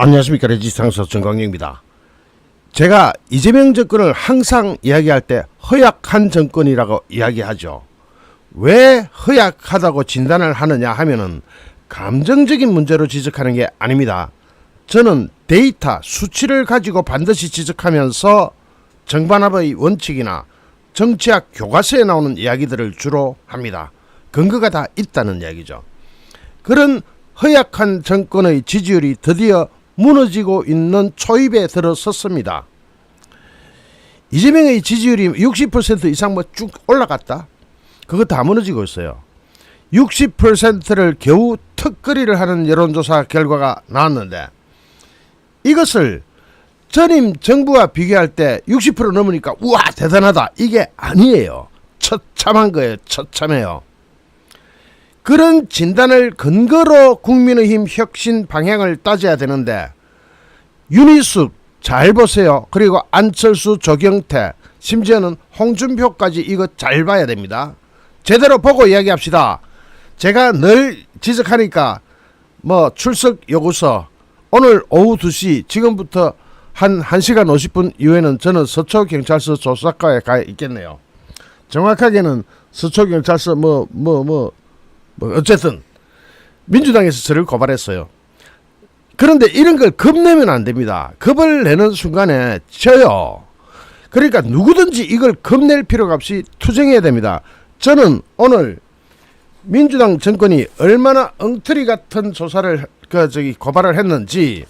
안녕하십니까 레지스탕스 정광영입니다. 제가 이재명 정권을 항상 이야기할 때 허약한 정권이라고 이야기하죠. 왜 허약하다고 진단을 하느냐 하면은 감정적인 문제로 지적하는 게 아닙니다. 저는 데이터, 수치를 가지고 반드시 지적하면서 정반합의 원칙이나 정치학 교과서에 나오는 이야기들을 주로 합니다. 근거가 다 있다는 이야기죠. 그런 허약한 정권의 지지율이 드디어 무너지고 있는 초입에 들어섰습니다. 이재명의 지지율이 60% 이상 뭐 쭉 올라갔다. 그거 다 무너지고 있어요. 60%를 겨우 턱걸이를 하는 여론조사 결과가 나왔는데 이것을 전임 정부와 비교할 때 60% 넘으니까 우와 대단하다 이게 아니에요. 처참한 거예요. 처참해요. 그런 진단을 근거로 국민의힘 혁신 방향을 따져야 되는데 윤희숙 잘 보세요. 그리고 안철수, 조경태, 심지어는 홍준표까지 이거 잘 봐야 됩니다. 제대로 보고 이야기합시다. 제가 늘 지적하니까 뭐 출석 요구서 오늘 오후 2시 지금부터 한 1시간 50분 이후에는 저는 서초경찰서 조사과에 가 있겠네요. 정확하게는 서초경찰서 뭐 뭐 뭐 뭐 어쨌든 민주당에서 저를 고발했어요. 그런데 이런 걸 겁내면 안 됩니다. 겁을 내는 순간에 져요. 그러니까 누구든지 이걸 겁낼 필요가 없이 투쟁해야 됩니다. 저는 오늘 민주당 정권이 얼마나 엉터리 같은 조사를 그 저기 고발을 했는지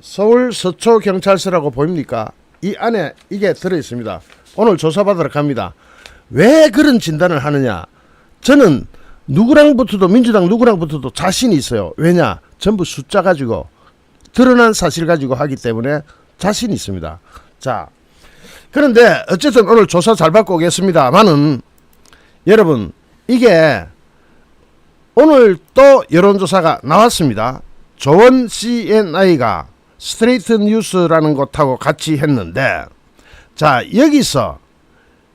서울 서초 경찰서라고 보입니까? 이 안에 이게 들어 있습니다. 오늘 조사받으러 갑니다. 왜 그런 진단을 하느냐? 저는 누구랑 붙어도 민주당 누구랑 붙어도 자신이 있어요. 왜냐? 전부 숫자 가지고 드러난 사실 가지고 하기 때문에 자신이 있습니다. 자, 그런데 어쨌든 오늘 조사 잘 받고 오겠습니다만은 여러분 이게 오늘 또 여론조사가 나왔습니다. 조원 CNI가 스트레이트 뉴스라는 곳하고 같이 했는데 자 여기서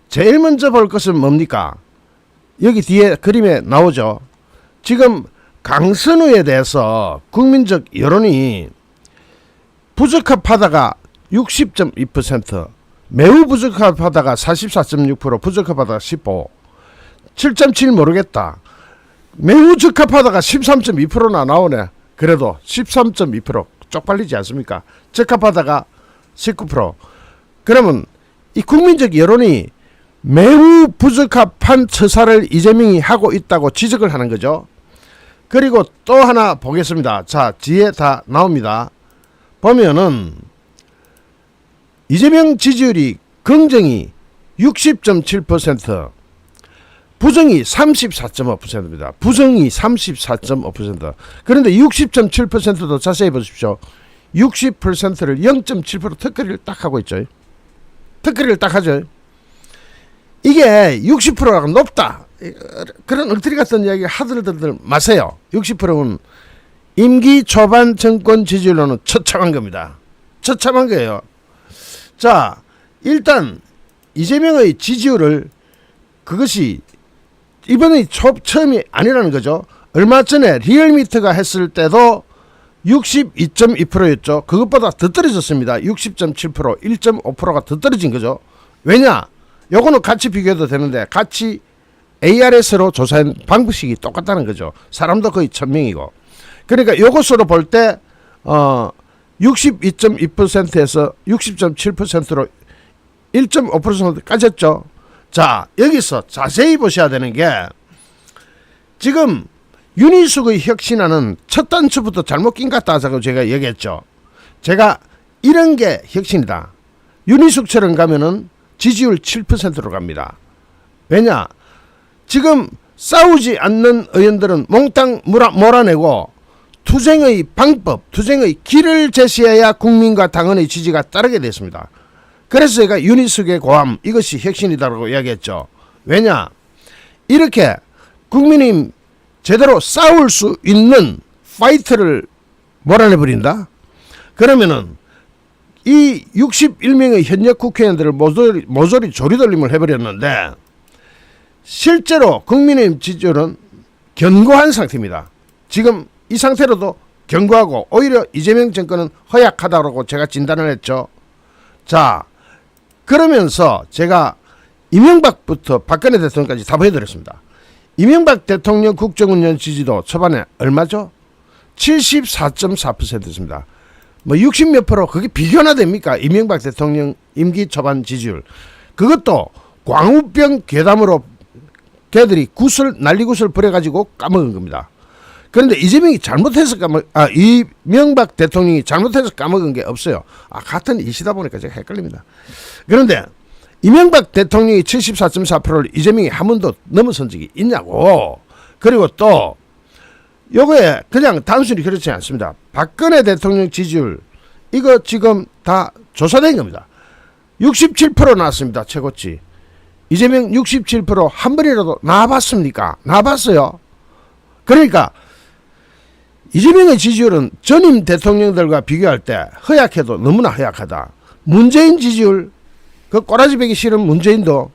제일 먼저 볼 것은 뭡니까? 여기 뒤에 그림에 나오죠. 지금 강선우에 대해서 국민적 여론이 부적합하다가 60.2%, 매우 부적합하다가 44.6%, 부적합하다가 15, 7.7 모르겠다. 매우 적합하다가 13.2%나 나오네. 그래도 13.2% 쪽팔리지 않습니까? 적합하다가 19%. 그러면 이 국민적 여론이 매우 부적합한 처사를 이재명이 하고 있다고 지적을 하는 거죠. 그리고 또 하나 보겠습니다. 자, 뒤에 다 나옵니다. 보면은 이재명 지지율이 긍정이 60.7%, 부정이 34.5%입니다. 부정이 34.5%. 그런데 60.7%도 자세히 보십시오. 60%를 0.7% 턱걸이를 딱 하고 있죠. 턱걸이를 딱 하죠. 이게 60%가 높다. 그런 엉터리 같은 이야기 하들들 마세요. 60%는 임기 초반 정권 지지율로는 처참한 겁니다. 처참한 거예요. 자, 일단 이재명의 지지율을 그것이 이번이 초, 처음이 아니라는 거죠. 얼마 전에 리얼미터가 했을 때도 62.2%였죠. 그것보다 더 떨어졌습니다. 60.7%, 1.5%가 더 떨어진 거죠. 왜냐? 요거는 같이 비교해도 되는데 같이 ARS로 조사한 방식이 똑같다는 거죠. 사람도 거의 천명이고. 그러니까 요것으로 볼 때 어, 62.2%에서 60.7%로 1.5% 까졌죠. 자, 여기서 자세히 보셔야 되는 게 지금 윤희숙의 혁신안은 첫 단추부터 잘못 낀 것 같다고 제가 얘기했죠. 제가 이런 게 혁신이다. 윤희숙처럼 가면은 지지율 7%로 갑니다. 왜냐? 지금 싸우지 않는 의원들은 몽땅 몰아, 몰아내고 투쟁의 방법, 투쟁의 길을 제시해야 국민과 당원의 지지가 따르게 됐습니다. 그래서 제가 유니스의 고함 이것이 혁신이다라고 이야기했죠. 왜냐? 이렇게 국민이 제대로 싸울 수 있는 파이트를 몰아내 버린다. 그러면은 이 61명의 현역 국회의원들을 모조리, 모조리 조리돌림을 해버렸는데 실제로 국민의힘 지지율은 견고한 상태입니다. 지금 이 상태로도 경고하고 오히려 이재명 정권은 허약하다고 제가 진단을 했죠. 자, 그러면서 제가 이명박부터 박근혜 대통령까지 다 보여드렸습니다. 이명박 대통령 국정운영 지지도 초반에 얼마죠? 74.4%였습니다. 뭐 60 몇 프로 그게 비교나 됩니까? 이명박 대통령 임기 초반 지지율. 그것도 광우병 괴담으로 걔들이 굿을 난리굿을 부려가지고 까먹은 겁니다. 그런데 이재명이 잘못해서 까먹, 아, 이명박 대통령이 잘못해서 까먹은 게 없어요. 아, 같은 이시다 보니까 제가 헷갈립니다. 그런데 이명박 대통령이 74.4%를 이재명이 한 번도 넘어선 적이 있냐고. 그리고 또 요거에 그냥 단순히 그렇지 않습니다. 박근혜 대통령 지지율 이거 지금 다 조사된 겁니다. 67% 나왔습니다. 최고치. 이재명 67%한 번이라도 나와봤습니까? 나와봤어요. 그러니까 이재명의 지지율은 전임 대통령들과 비교할 때 허약해도 너무나 허약하다. 문재인 지지율 그 꼬라지 베기 싫은 문재인도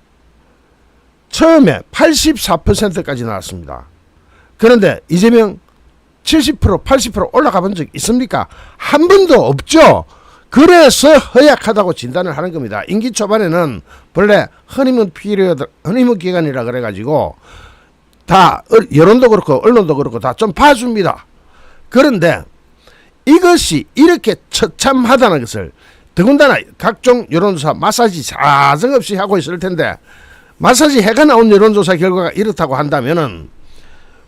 처음에 84%까지 나왔습니다. 그런데 이재명 70% 80% 올라가 본 적 있습니까? 한 번도 없죠. 그래서 허약하다고 진단을 하는 겁니다. 임기 초반에는 본래 허니문 피리어드 허니문 기간이라 그래가지고 다 어- 여론도 그렇고 언론도 그렇고 다 좀 봐줍니다. 그런데 이것이 이렇게 처참하다는 것을 더군다나 각종 여론조사 마사지 사정없이 하고 있을 텐데 마사지 해가 나온 여론조사 결과가 이렇다고 한다면은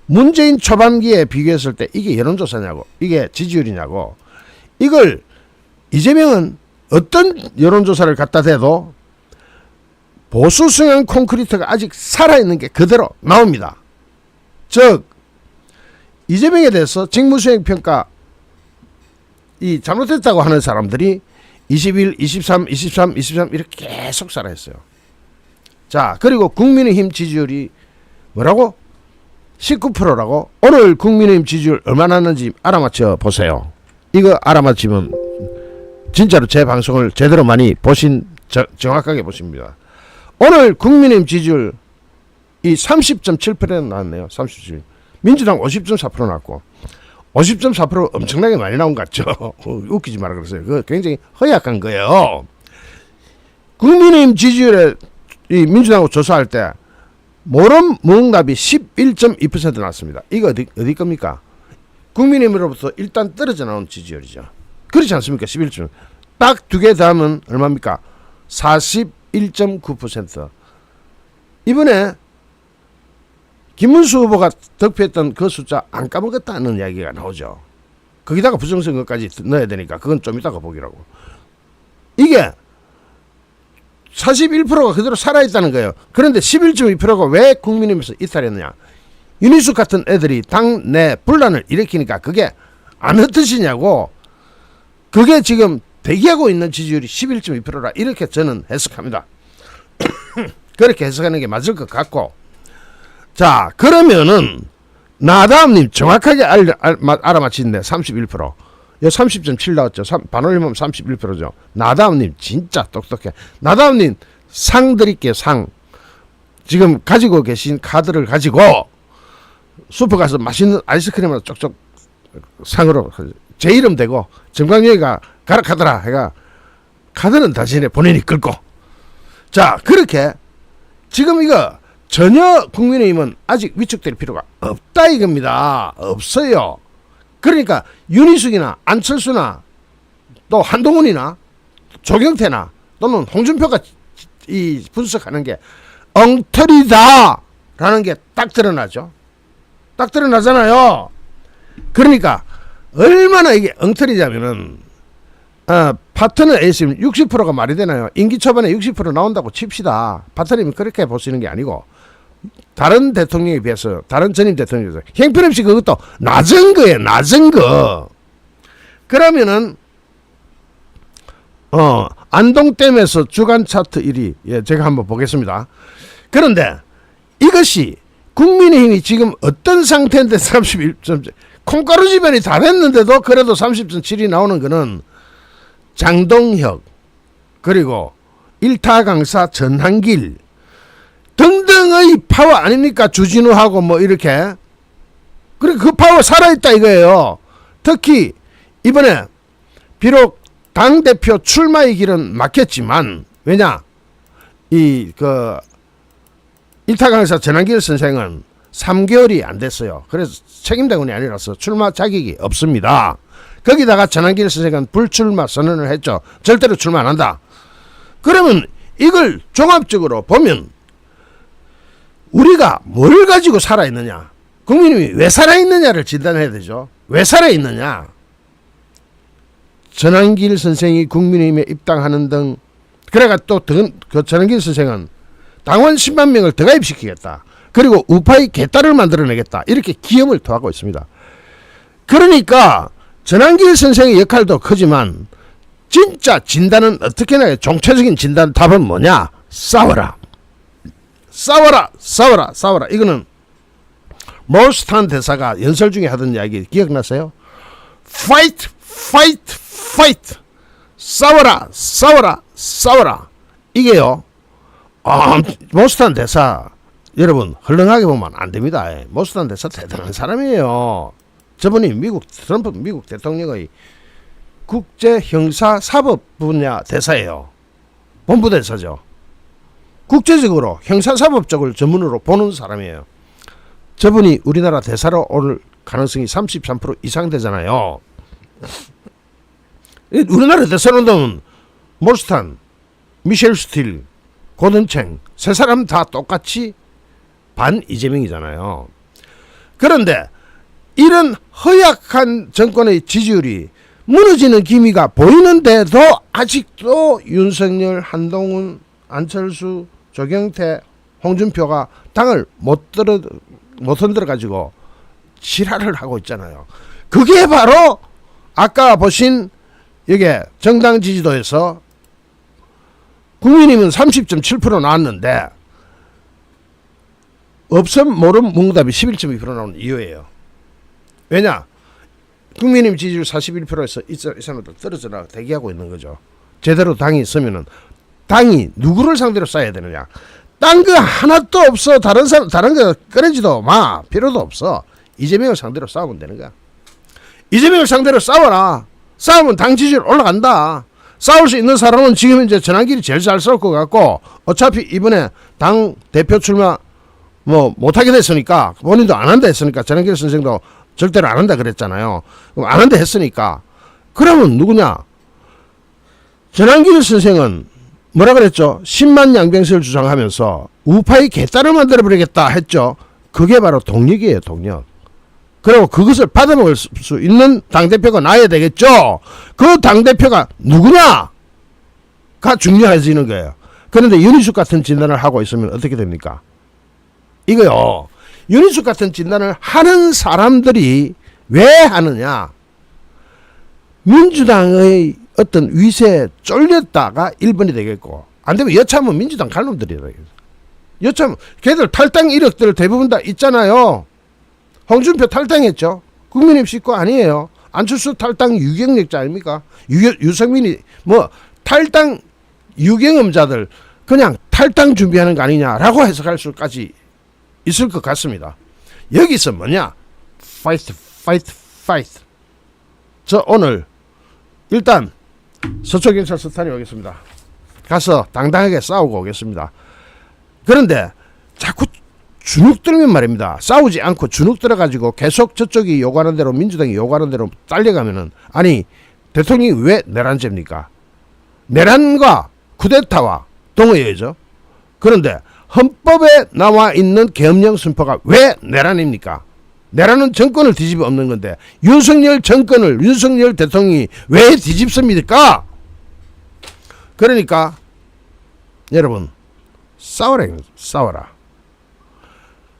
문재인 초반기에 비교했을 때 이게 여론조사냐고 이게 지지율이냐고 이걸 이재명은 어떤 여론조사를 갖다 대도 보수 성향 콘크리트가 아직 살아있는 게 그대로 나옵니다. 즉 이재명에 대해서 직무수행 평가 이 잘못했다고 하는 사람들이 21, 23, 23, 23 이렇게 계속 살아있어요. 자 그리고 국민의힘 지지율이 뭐라고? 19%라고 오늘 국민의힘 지지율 얼마나 났는지 알아맞혀 보세요. 이거 알아맞히면 진짜로 제 방송을 제대로 많이 보신 저, 정확하게 보십니다. 오늘 국민의힘 지지율 이 30.7% 나왔네요. 37. 민주당 50.4% 나왔고 50.4% 엄청나게 많이 나온 것 같죠. 웃기지 마라 그러세요. 그 굉장히 허약한 거예요. 국민의힘 지지율에 이 민주당하고 조사할 때 모름 무응답이 11.2% 나왔습니다. 이거 어디, 어디 겁니까? 국민의힘으로부터 일단 떨어져 나온 지지율이죠. 그렇지 않습니까? 11점. 딱 두개 더하면 얼마입니까? 41.9%. 이번에 김문수 후보가 득표했던 그 숫자 안 까먹었다는 이야기가 나오죠. 거기다가 부정선거까지 넣어야 되니까 그건 좀 이따가 보기라고. 이게 41%가 그대로 살아있다는 거예요. 그런데 11.2%가 왜 국민의힘에서 이탈했느냐. 윤희숙 같은 애들이 당내 분란을 일으키니까 그게 안 흩어지냐고. 그게 지금 대기하고 있는 지지율이 11.2%라 이렇게 저는 해석합니다. 그렇게 해석하는 게 맞을 것 같고. 자, 그러면은 나다음님 정확하게 알, 알, 마- 알아맞히는데 31%. 요30.7 나왔죠. 삼- 반올림하면 31%죠. 나다음님 진짜 똑똑해. 나다음님 상 드릴게요. 상. 지금 가지고 계신 카드를 가지고 슈퍼 가서 맛있는 아이스크림을 쪽쪽 상으로 제 이름 대고 정광영이가 가라 카드라 해가 카드는 대신에 본인이 끌고 자 그렇게 지금 이거 전혀 국민의힘은 아직 위축될 필요가 없다 이겁니다. 없어요. 그러니까 윤희숙이나 안철수나 또 한동훈이나 조경태나 또는 홍준표가 이 분석하는 게 엉터리다라는 게 딱 드러나죠. 딱 드러나잖아요. 그러니까 얼마나 이게 엉터리냐면은 어, 파트너 A심 60%가 말이 되나요? 임기 초반에 60% 나온다고 칩시다. 파트너님 그렇게 보시는 게 아니고 다른 대통령에 비해서 다른 전임 대통령에 비해서 형편없이 그것도 낮은 거예요. 낮은 거. 그러면은 어 안동댐에서 주간 차트 1위 예 제가 한번 보겠습니다. 그런데 이것이 국민의힘이 지금 어떤 상태인데 31점 콩가루 지변이 다 됐는데도 그래도 30.7이 나오는 거는 장동혁 그리고 일타 강사 전한길 등등의 파워 아닙니까 주진우하고 뭐 이렇게 그리고 그 파워 살아있다 이거예요 특히 이번에 비록 당 대표 출마의 길은 막혔지만 왜냐 이 그 일타 강사 전한길 선생은 3개월이 안 됐어요. 그래서 책임당원이 아니라서 출마 자격이 없습니다. 거기다가 전한길 선생은 불출마 선언을 했죠. 절대로 출마 안 한다. 그러면 이걸 종합적으로 보면 우리가 뭘 가지고 살아있느냐 국민이 왜 살아있느냐를 진단해야 되죠 왜 살아있느냐 전한길 선생이 국민의힘에 입당하는 등 그래가 또그 전한길 선생은 당원 10만 명을 더 가입시키겠다 그리고 우파의 개딸을 만들어내겠다 이렇게 기염을 토하고 있습니다 그러니까 전한길 선생의 역할도 크지만 진짜 진단은 어떻게 나요? 정체적인 진단 답은 뭐냐? 싸워라. 싸워라. 싸워라. 싸워라. 이거는 몰스탄 대사가 연설 중에 하던 이야기 기억나세요? Fight, fight, fight. 싸워라. 싸워라. 싸워라. 이게요. 아, 몰스탄 대사 여러분 헐렁하게 보면 안 됩니다. 예, 몰스탄 대사 대단한 사람이에요. 저분이 미국 트럼프 미국 대통령의 국제 형사 사법 분야 대사예요. 본부 대사죠. 국제적으로 형사 사법 쪽을 전문으로 보는 사람이에요. 저분이 우리나라 대사로 올 가능성이 33% 이상 되잖아요. 이 우리나라 온다면 몰스탄, 미셸 스틸, 고든챙 세 사람 다 똑같이 반 이재명이잖아요. 그런데 이런 허약한 정권의 지지율이 무너지는 기미가 보이는데도 아직도 윤석열, 한동훈, 안철수, 조경태, 홍준표가 당을 못 들어 못 흔들어 가지고 지랄을 하고 있잖아요. 그게 바로 아까 보신 이게 정당 지지도에서 국민의힘은 30.7% 나왔는데 없음 모름 문답이 11.2% 나오는 이유예요. 왜냐? 국민의힘 지지율 41%에서 이 사람들 떨어져 나 대기하고 있는 거죠. 제대로 당이 있으면은 당이 누구를 상대로 싸야 되느냐? 딴 거 하나도 없어. 다른 사람 다른 거 꺼내지도 마. 필요도 없어. 이재명을 상대로 싸우면 되는 거야. 이재명을 상대로 싸워라. 싸우면 당 지지율 올라간다. 싸울 수 있는 사람은 지금 이제 전환길이 제일 잘 싸울 것 같고 어차피 이번에 당 대표 출마 뭐 못하게 됐으니까 본인도 안 한다 했으니까 전환길 선생도 절대로 안 한다 그랬잖아요. 안 한다 했으니까 그러면 누구냐? 전환길 선생은 뭐라 그랬죠? 10만 양병설 주장하면서 우파의 개딸을 만들어 버리겠다 했죠. 그게 바로 동력이에요, 동력. 그리고 그것을 받아먹을 수 있는 당대표가 나야 되겠죠. 그 당대표가 누구냐가 중요해지는 거예요. 그런데 윤희숙 같은 진단을 하고 있으면 어떻게 됩니까? 이거요. 윤희숙 같은 진단을 하는 사람들이 왜 하느냐? 민주당의 어떤 위세에 쫄렸다가 1번이 되겠고 안 되면 여차하면 민주당 갈 놈들이라. 여차하면 걔들 탈당 이력들 대부분 다 있잖아요. 홍준표 탈당했죠. 국민의힘 식구 아니에요. 안철수 탈당 유경력자 아닙니까? 유, 유성민이 뭐 탈당 유경험자들 그냥 탈당 준비하는 거 아니냐라고 해석할 수까지 있을 것 같습니다. 여기서 뭐냐? fight, fight, fight. 저 오늘 일단 서초경찰서 다녀오겠습니다. 가서 당당하게 싸우고 오겠습니다. 그런데 자꾸 주눅 들면 말입니다. 싸우지 않고 주눅 들어가지고 계속 저쪽이 요구하는 대로 민주당이 요구하는 대로 딸려가면은 아니 대통령이 왜 내란죄입니까? 내란과 쿠데타와 동의해죠. 그런데 헌법에 나와 있는 계엄령 선포가 왜 내란입니까? 내란은 정권을 뒤집어 엎는 건데 윤석열 정권을 윤석열 대통령이 왜 뒤집습니까? 그러니까 여러분 싸워라 싸워라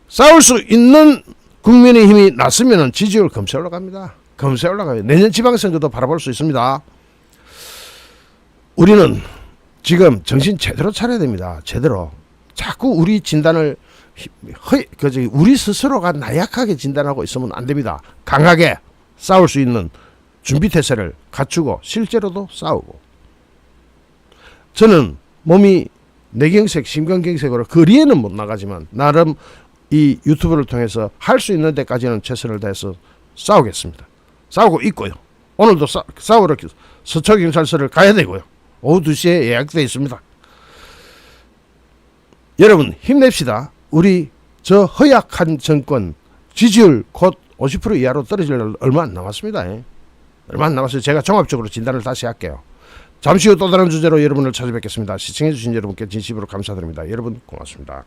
싸울 수 있는 국민의 힘이 났으면 지지율 금세 올라갑니다. 금세 올라가요. 내년 지방선거도 바라볼 수 있습니다. 우리는 지금 정신 제대로 차려야 됩니다. 제대로. 자꾸 우리 진단을 허, 그 우리 스스로가 나약하게 진단하고 있으면 안 됩니다. 강하게 싸울 수 있는 준비 태세를 갖추고 실제로도 싸우고. 저는 몸이 뇌경색, 심근경색으로 거리에는 못 나가지만 나름 이 유튜브를 통해서 할 수 있는 데까지는 최선을 다해서 싸우겠습니다. 싸우고 있고요. 오늘도 싸, 싸우러 서초경찰서를 가야 되고요. 오후 2시에 예약돼 있습니다. 여러분 힘냅시다. 우리 저 허약한 정권 지지율 곧 50% 이하로 떨어질 날 얼마 안 남았습니다. 예. 얼마 안 남았어요. 제가 종합적으로 진단을 다시 할게요. 잠시 후 또 다른 주제로 여러분을 찾아뵙겠습니다. 시청해주신 여러분께 진심으로 감사드립니다. 여러분 고맙습니다.